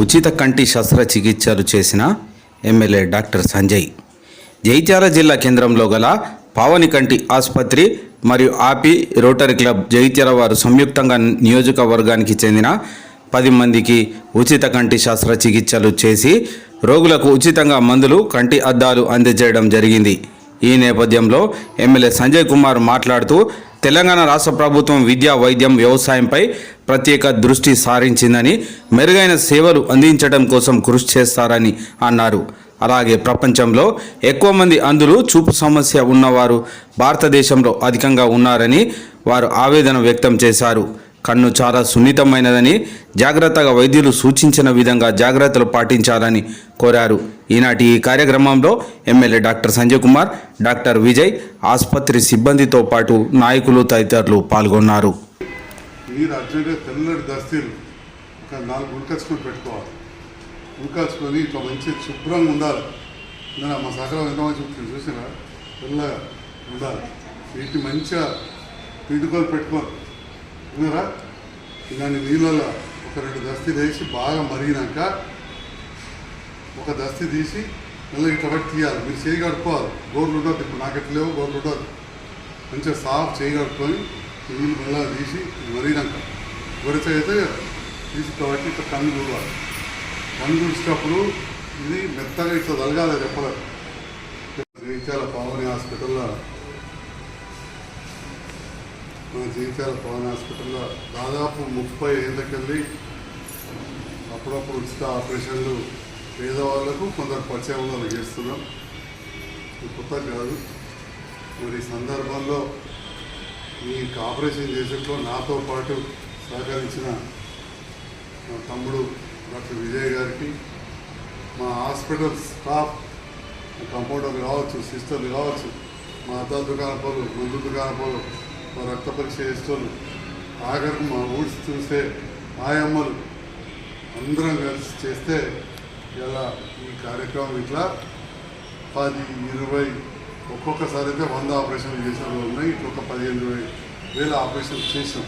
ఉచిత కంటి శస్త్రచికిత్సలు చేసిన ఎమ్మెల్యే డాక్టర్ సంజయ్. జైత్యాల జిల్లా కేంద్రంలో గల పావని కంటి ఆసుపత్రి మరియు ఆపి రోటరీ క్లబ్ జైత్యాల వారు సంయుక్తంగా నియోజకవర్గానికి చెందిన పది మందికి ఉచిత కంటి శస్త్రచికిత్సలు చేసి రోగులకు ఉచితంగా మందులు కంటి అద్దాలు అందజేయడం జరిగింది. ఈ నేపథ్యంలో ఎమ్మెల్యే సంజయ్ కుమార్ మాట్లాడుతూ తెలంగాణ రాష్ట్ర ప్రభుత్వం విద్యా వైద్యం వ్యవసాయంపై ప్రత్యేక దృష్టి సారించిందని మెరుగైన సేవలు అందించడం కోసం కృషి చేస్తారని అన్నారు. అలాగే ప్రపంచంలో ఎక్కువ మంది అందులో చూపు సమస్య ఉన్నవారు భారతదేశంలో అధికంగా ఉన్నారని వారు ఆవేదన వ్యక్తం చేశారు. కన్ను చాలా సున్నితమైనదని జాగ్రత్తగా వైద్యులు సూచించిన విధంగా జాగ్రత్తలు పాటించాలని కోరారు. ఈనాటి ఈ కార్యక్రమంలో MLA doctor Sanjay Kumar doctor Vijay ఆసుపత్రి సిబ్బందితో పాటు నాయకులు తదితరులు పాల్గొన్నారు. అర్జెంటుగా తెల్లటి దస్తీలు ఒక నాలుగు ఉడకచ్చుకొని పెట్టుకోవాలి. ఉడకచ్చుకొని ఇట్లా మంచి శుభ్రంగా ఉండాలి. నేను మా ఎంత మంచి చూసినా? తెల్లగా ఉండాలి. వీటిని మంచిగా పిండుకొని విన్నారా ఇలాంటి నీళ్ళలో ఒక రెండు దస్తి తీసి బాగా మరిగినాక ఒక దస్తి తీసి మళ్ళీ ఇట్లా పట్టి తీయాలి. మీరు చేయి కడుక్కోవాలి. గోర్లు ఉండదు ఇప్పుడు నాకు ఎట్లా లేవు గోర్లు ఉండదు మంచిగా సాఫ్ చేయి కడుక్కొని నీళ్ళు మళ్ళీ తీసి మరిగినాక గొరిచ అయితే తీసి కాబట్టి ఇట్లా కన్ను చూడాలి కన్ను చూసేటప్పుడు ఇది మెత్తగా ఇట్లా తలగాలి చెప్పలేదు చాలా పావని హాస్పిటల్లో మన జీవితాల పవన్ హాస్పిటల్లో దాదాపు ముప్పై ఏళ్ళకెళ్ళి అప్పుడప్పుడు ఉచిత ఆపరేషన్లు పేదవాళ్ళకు కొందరు పరిచయం చేస్తున్నాం. కొత్త కాదు. మరి ఈ సందర్భంలో మీకు ఆపరేషన్ చేసేట్లో నాతో పాటు సహకరించిన మా తమ్ముడు డాక్టర్ విజయ్ గారికి మా హాస్పిటల్ స్టాఫ్ కంపౌండర్లు కావచ్చు సిస్టర్లు కావచ్చు మా అద్దాల దుకాణపోలు మందు దుకాణపాలు రక్త పరీక్ష చేసేవాళ్ళు ఆఖరికి మా ఊడ్స్ చూసే ఆయమ్మలు అందరం కలిసి చేస్తే ఇలా ఈ కార్యక్రమం ఇట్లా పది ఇరవై ఒక్కొక్కసారి అయితే వంద ఆపరేషన్లు చేసిన వాళ్ళు ఉన్నాయి ఇట్లా ఒక పదిహేను ఇరవై వేల ఆపరేషన్లు చేసాం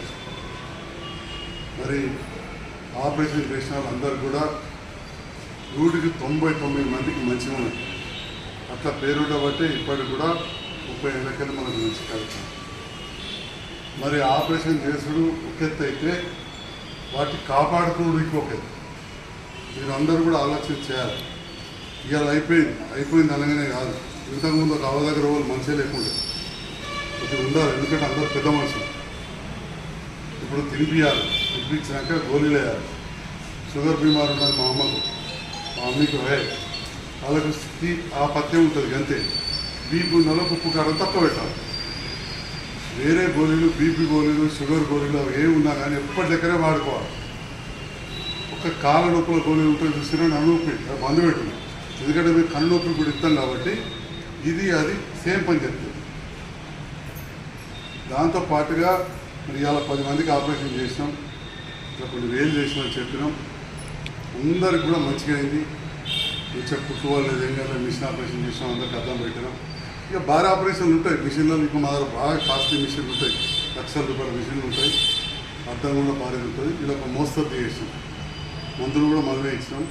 మరి ఆపరేషన్ చేసిన వాళ్ళందరూ కూడా నూటికి తొంభై తొమ్మిది మందికి మంచిగా ఉన్నాయి అట్లా పేరుండబట్టి ఇప్పటికి కూడా ముప్పై ఏళ్ళకైనా మనకు మంచి కార్యక్రమం. మరి ఆపరేషన్ చేసుడు ఒక ఎత్తు అయితే వాటిని కాపాడుకోడు ఇంకొక ఎత్తు మీరు అందరూ కూడా ఆలోచన చేయాలి. ఇవాళ అయిపోయింది. అయిపోయింది అనగానే కాదు. ఇంతకుముందు ఒక అవ దగ్గర వాళ్ళు మనిషే లేకుండా. ఇది ఉండాలి. ఎందుకంటే అందరూ పెద్ద మనుషులు. ఇప్పుడు తినిపియాలి. తినిపించాక గోళీలు వేయాలి. షుగర్ బీమార్ ఉన్నది మా అమ్మకు. మా అమ్మకి హే వాళ్ళకు స్థితి ఆ పత్యం ఉంటుంది. అంతే. బీపీ ఉన్న వాళ్ళకు ఉప్పు కారం తక్కువ పెట్టాలి. వేరే గోళీలు బీపీ గోళీలు షుగర్ గోళీలు అవి ఏమి ఉన్నా కానీ ఎప్పటి దగ్గరే వాడుకోవాలి. ఒక కాళ్ళ నొప్పుల గోళీలు ఉంటుంది చూసినా నన్ను నొప్పి అది మందు ఎందుకంటే మీరు కన్ను నొప్పి కూడా ఇస్తాం కాబట్టి ఇది అది సేమ్ పని చెప్తుంది దాంతో పాటుగా మరి ఇవాళ పది మందికి ఆపరేషన్ చేసినాం. ఇట్లా కొన్ని వేలు చేసినాం చెప్పినాం. అందరికి కూడా మంచిగా అయింది. మంచిగా కుట్టుకోవాలి ఏం కాదు మిషన్ ఆపరేషన్ చేసినాం అందరికి అర్థం పెట్టినాం. ఇక భారీ ఆపరేషన్లు ఉంటాయి. మిషన్లు ఇక మా దగ్గర బాగా కాస్ట్లీ మిషన్లు ఉంటాయి. లక్షల రూపాయల మిషన్లు ఉంటాయి. అర్థం కూడా భారీ ఉంటుంది. ఇలా ఒక మోస్తరు చేసినాం మందులు కూడా మనమే ఇచ్చినాం.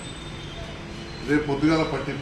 రేపు పొద్దుగాల పట్టి